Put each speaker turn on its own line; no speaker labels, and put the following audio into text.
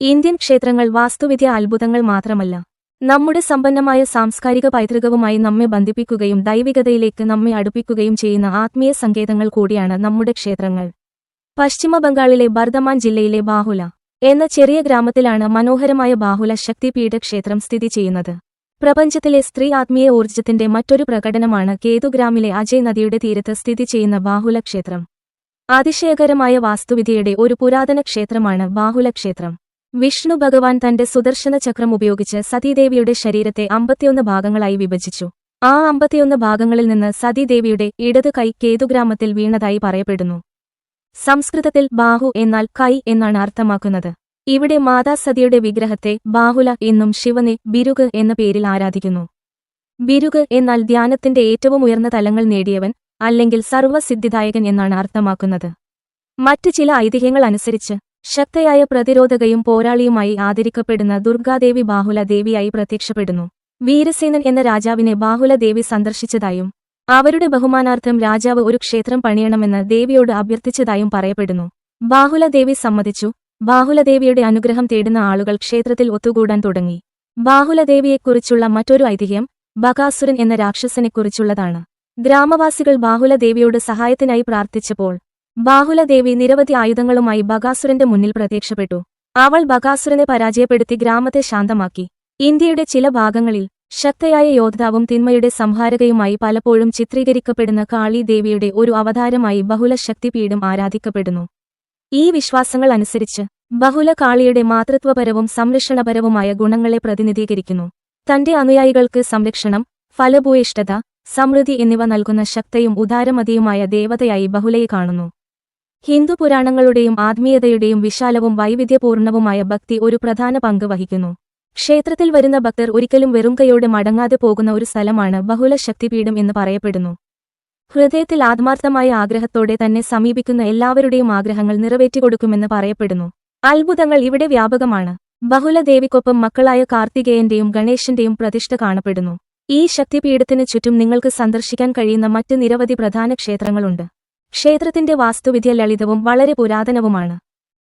Indian ക്ഷേത്രങ്ങൾ വാസ്തുവിദ്യ അത്ഭുതങ്ങൾ മാത്രമല്ല നമ്മുടെ സമ്പന്നമായ സാംസ്കാരിക പൈതൃകവുമായി നമ്മെ ബന്ധിപ്പിക്കുകയും ദൈവികതയിലേക്ക് നമ്മെ അടുപ്പിക്കുകയും ചെയ്യുന്ന ആത്മീയ സങ്കേതങ്ങൾ കൂടിയാണ് നമ്മുടെ ക്ഷേത്രങ്ങൾ. പശ്ചിമ ബംഗാളിലെ ബർദമാൻ ജില്ലയിലെ ബാഹുല എന്ന ചെറിയ ഗ്രാമത്തിലാണ് മനോഹരമായ ബാഹുല ശക്തിപീഠ ക്ഷേത്രം സ്ഥിതി ചെയ്യുന്നത്. പ്രപഞ്ചത്തിലെ സ്ത്രീ ആത്മീയ ഊർജത്തിന്റെ മറ്റൊരു പ്രകടനമാണ് കേതുഗ്രാമിലെ അജയ് നദിയുടെ തീരത്ത് സ്ഥിതി ചെയ്യുന്ന ബാഹുല ക്ഷേത്രം. അതിശയകരമായ വാസ്തുവിദ്യയുടെ ഒരു പുരാതന ക്ഷേത്രമാണ് ബാഹുല ക്ഷേത്രം. വിഷ്ണു ഭഗവാൻ തന്റെ സുദർശന ചക്രം ഉപയോഗിച്ച് സതീദേവിയുടെ ശരീരത്തെ അമ്പത്തിയൊന്ന് ഭാഗങ്ങളായി വിഭജിച്ചു. ആ അമ്പത്തിയൊന്ന് ഭാഗങ്ങളിൽ നിന്ന് സതീദേവിയുടെ ഇടത് കൈ കേതുഗ്രാമത്തിൽ വീണതായി പറയപ്പെടുന്നു. സംസ്കൃതത്തിൽ ബാഹു എന്നാൽ കൈ എന്നാണ് അർത്ഥമാക്കുന്നത്. ഇവിടെ മാതാ സതിയുടെ വിഗ്രഹത്തെ ബാഹുല എന്നും ശിവനെ ബിരുഗ് എന്ന പേരിൽ ആരാധിക്കുന്നു. ബിരുഗ് എന്നാൽ ധ്യാനത്തിന്റെ ഏറ്റവും ഉയർന്ന തലങ്ങൾ നേടിയവൻ അല്ലെങ്കിൽ സർവസിദ്ധിദായകൻ എന്നാണ് അർത്ഥമാക്കുന്നത്. മറ്റു ചില ഐതിഹ്യങ്ങൾ അനുസരിച്ച് ശക്തയായ പ്രതിരോധകയും പോരാളിയുമായി ആദരിക്കപ്പെടുന്ന ദുർഗാദേവി ബാഹുല ദേവിയായി പ്രത്യക്ഷപ്പെടുന്നു. വീരസേനൻ എന്ന രാജാവിനെ ബാഹുല ദേവി സന്ദർശിച്ചതായും അവരുടെ ബഹുമാനാർത്ഥം രാജാവ് ഒരു ക്ഷേത്രം പണിയണമെന്ന് ദേവിയോട് അഭ്യർത്ഥിച്ചതായും പറയപ്പെടുന്നു. ബാഹുല ദേവി സമ്മതിച്ചു. ബാഹുലദേവിയുടെ അനുഗ്രഹം തേടുന്ന ആളുകൾ ക്ഷേത്രത്തിൽ ഒത്തുകൂടാൻ തുടങ്ങി. ബാഹുലദേവിയെക്കുറിച്ചുള്ള മറ്റൊരു ഐതിഹ്യം ബകാസുരൻ എന്ന രാക്ഷസനെക്കുറിച്ചുള്ളതാണ്. ഗ്രാമവാസികൾ ബാഹുലദേവിയോട് സഹായത്തിനായി പ്രാർത്ഥിച്ചപ്പോൾ ബാഹുലദേവി നിരവധി ആയുധങ്ങളുമായി ബകാസുരന്റെ മുന്നിൽ പ്രത്യക്ഷപ്പെട്ടു. അവൾ ബകാസുരനെ പരാജയപ്പെടുത്തി ഗ്രാമത്തെ ശാന്തമാക്കി. ഇന്ത്യയുടെ ചില ഭാഗങ്ങളിൽ ശക്തയായ യോദ്ധാവും തിന്മയുടെ സംഹാരകയുമായി പലപ്പോഴും ചിത്രീകരിക്കപ്പെടുന്ന കാളി ദേവിയുടെ ഒരു അവതാരമായി ബഹുല ശക്തിപീഠം ആരാധിക്കപ്പെടുന്നു. ഈ വിശ്വാസങ്ങൾ അനുസരിച്ച് ബഹുല കാളിയുടെ മാതൃത്വപരവും സംരക്ഷണപരവുമായ ഗുണങ്ങളെ പ്രതിനിധീകരിക്കുന്നു. തന്റെ അനുയായികൾക്ക് സംരക്ഷണം ഫലഭൂയിഷ്ഠത സമൃദ്ധി എന്നിവ നൽകുന്ന ശക്തയും ഉദാരമതിയുമായ ദേവതയായി ബഹുലയെ കാണുന്നു. ഹിന്ദു പുരാണങ്ങളുടെയും ആത്മീയതയുടെയും വിശാലവും വൈവിധ്യപൂർണവുമായ ഭക്തി ഒരു പ്രധാന പങ്ക് വഹിക്കുന്നു. ക്ഷേത്രത്തിൽ വരുന്ന ഭക്തർ ഒരിക്കലും വെറും കൈയോടെ മടങ്ങാതെ പോകുന്ന ഒരു സ്ഥലമാണ് ബഹുല ശക്തിപീഠം എന്ന് പറയപ്പെടുന്നു. ഹൃദയത്തിൽ ആത്മാർത്ഥമായ ആഗ്രഹത്തോടെ തന്നെ സമീപിക്കുന്ന എല്ലാവരുടെയും ആഗ്രഹങ്ങൾ നിറവേറ്റിക്കൊടുക്കുമെന്ന് പറയപ്പെടുന്നു. അത്ഭുതങ്ങൾ ഇവിടെ വ്യാപകമാണ്. ബഹുലദേവിക്കൊപ്പം മക്കളായ കാർത്തികേയന്റെയും ഗണേശന്റെയും പ്രതിഷ്ഠ കാണപ്പെടുന്നു. ഈ ശക്തിപീഠത്തിന് ചുറ്റും നിങ്ങൾക്ക് സന്ദർശിക്കാൻ കഴിയുന്ന മറ്റ് നിരവധി പ്രധാന ക്ഷേത്രങ്ങളുണ്ട്. ക്ഷേത്രത്തിന്റെ വാസ്തുവിദ്യ ലളിതവും വളരെ പുരാതനവുമാണ്.